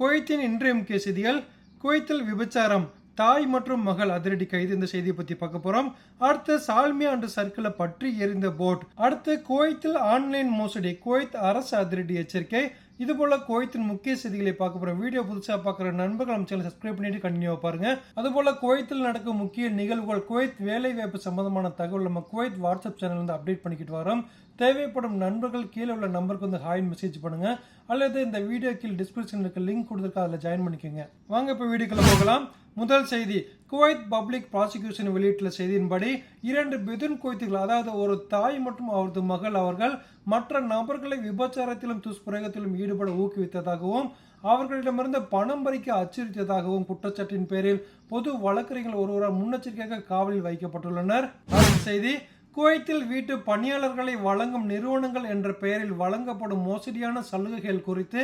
குவைத்தின் இன்றைய முக்கிய செய்திகள் குவைத்தில் விபச்சாரம். தாய் மற்றும் மகள் அதிரடி கைது. இந்த செய்தியை பத்தி பார்க்க போறோம். அடுத்து சால்மியா அண்டு சர்க்கிளை பற்றி எரிந்த போட். அடுத்து குவைத்தில் ஆன்லைன் மோசடி. குவைத் அரசு அதிரடி எச்சரிக்கை. இது போல குவைத்தின் முக்கிய செய்திகளை பார்க்க போறோம் வீடியோ புதுசா பார்க்குற நண்பர்கள் நம்ம சேனல் சப்ஸ்கிரைப் பண்ணிட்டு கண்டினியூ பாருங்க. அது போல குவைத்தில் நடக்கும் முக்கிய நிகழ்வுகள் குவைத் வேலை வாய்ப்பு சம்பந்தமான தகவல் நம்ம குவைத் வாட்ஸ்அப் சேனல் வந்து அப்டேட் பண்ணிக்கிட்டு வரோம். தேவைப்படும் நண்பர்கள் கீழே உள்ள நம்பருக்கு வந்து ஹாய் மெசேஜ் பண்ணுங்க. அல்லது இந்த வீடியோ கீழ் டிஸ்கிரிப்ஷன் இருக்க லிங்க் கொடுத்துருக்கா அதில் ஜாயின் பண்ணிக்கோங்க. வாங்க இப்போ வீடியோக்குள்ள போகலாம். முதல் செய்தி குவைத் பப்ளிக் ப்ராசிக்யூஷன் வெளியிட்டுள்ள செய்தியின்படி இரண்டு பிதுன் குவைத்துகள் அதாவது ஒரு தாய் மற்றும் அவரது மகள் அவர்கள் மற்ற நபர்களை விபச்சாரத்திலும் துஷ்பிரயோகத்திலும் ஈடுபட ஊக்குவித்ததாகவும் அவர்களிடமிருந்து பணம் பறிக்க அச்சுறுத்தியதாகவும் குற்றச்சாட்டின் பேரில் பொது வழக்கறிஞர்கள் ஒருவரால் முன்னெச்சரிக்கையாக காவலில் வைக்கப்பட்டுள்ளனர். செய்தி குவைத்தில் வீட்டு பணியாளர்களை வழங்கும் நிறுவனங்கள் என்ற பெயரில் வழங்கப்படும் மோசடியான சலுகைகள் குறித்து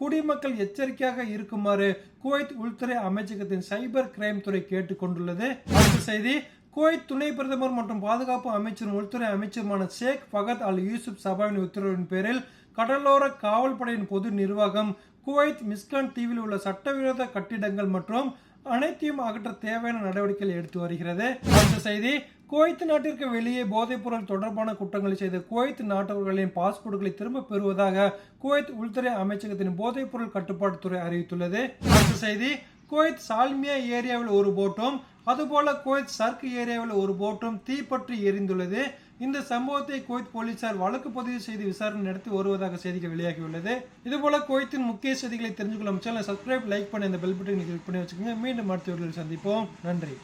குடிமக்கள் எச்சரிக்கையாக இருக்குமாறு குவைத் உள்துறை அமைச்சகத்தின் சைபர் கிரைம் துறை கேட்டுக்கொண்டுள்ளது. அடுத்த செய்தி குவைத் துணை பிரதமர் மற்றும் பாதுகாப்பு அமைச்சரும் உள்துறை அமைச்சருமான ஷேக் ஃபகத் அல் யூசுப் சபாவின் உத்தரவின் பேரில் கடலோர காவல்படையின் பொது நிர்வாகம் குவைத் மிஸ்கான் தீவில் உள்ள சட்டவிரோத கட்டிடங்கள் மற்றும் அனைத்தையும் அகற்ற தேவையான நடவடிக்கைகள் எடுத்து வருகிறது. அடுத்த செய்தி குவைத் நாட்டிற்கு வெளியே போதைப்பொருள் தொடர்பான குற்றங்களை செய்த குவைத் நாட்டவர்களின் பாஸ்போர்ட்களை திரும்ப பெறுவதாக குவைத் உள்துறை அமைச்சகத்தின் போதைப்பொருள் கட்டுப்பாட்டுத்துறை அறிவித்துள்ளது. அடுத்த செய்தி குவைத் சால்மியா ஏரியாவில் ஒரு போட்டும் அதுபோல குவைத் சர்க் ஏரியாவில் ஒரு போட்டும் தீப்பற்றி எரிந்துள்ளது. இந்த சம்பவத்தை குவைத் போலீசார் வழக்கு பதிவு செய்து விசாரணை நடத்தி வருவதாக செய்திகள் வெளியாகியுள்ளது. இதுபோல குவைத்தின் முக்கிய செய்திகளை தெரிஞ்சுக்கொள்ள சேனல் சப்ஸ்கிரைப் லைக் பண்ணி இந்த பெல் பட்டனை கிளிக் பண்ணி வச்சுக்கோங்க. மீண்டும் அடுத்த வீடியோவில் சந்திப்போம். நன்றி.